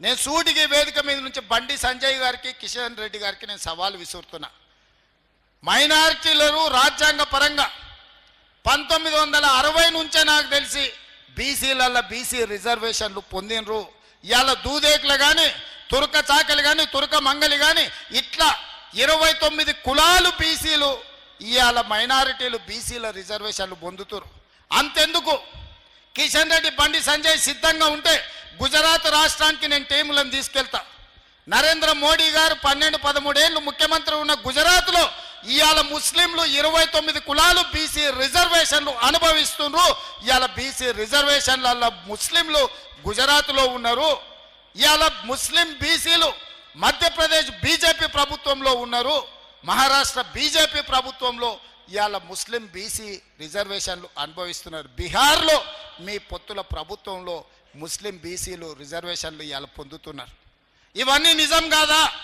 నేను సూటికి వేదిక మీద నుంచి బండి సంజయ్ గారికి కిషన్ రెడ్డి గారికి నేను సవాల్ విసురుతున్నా. మైనారిటీలను రాజ్యాంగ పరంగా పంతొమ్మిది వందల అరవై నుంచే నాకు తెలిసి బీసీలలో బీసీ రిజర్వేషన్లు పొందినరు ఇవాళ దూదేకులు కానీ తురక చాకలు కానీ తురక మంగలి కానీ ఇట్లా ఇరవై తొమ్మిది కులాలు బీసీలు ఇవాళ మైనారిటీలు బీసీల రిజర్వేషన్లు పొందుతురు అంతెందుకు? కిషన్ రెడ్డి బండి సంజయ్ సిద్ధంగా ఉంటే గుజరాత్ రాష్ట్రానికి నేను టీములను తీసుకెళ్తా. నరేంద్ర మోడీ గారు పన్నెండు పదమూడేళ్ళు ముఖ్యమంత్రి ఉన్న గుజరాత్లో ఇవాళ ముస్లింలు ఇరవై తొమ్మిది కులాలు బీసీ రిజర్వేషన్లు అనుభవిస్తున్నారు ఇవాళ బీసీ రిజర్వేషన్లలో ముస్లింలు గుజరాత్లో ఉన్నారు. ఇవాళ ముస్లిం బీసీలు మధ్యప్రదేశ్ బీజేపీ ప్రభుత్వంలో ఉన్నారు. మహారాష్ట్ర బీజేపీ ప్రభుత్వంలో ఇవాళ ముస్లిం బీసీ రిజర్వేషన్లు అనుభవిస్తున్నారు. బీహార్లో మీ పొత్తుల ప్రభుత్వంలో ముస్లిం బీసీలు రిజర్వేషన్లు ఇవాళ పొందుతున్నారు. ఇవన్నీ నిజం కాదా?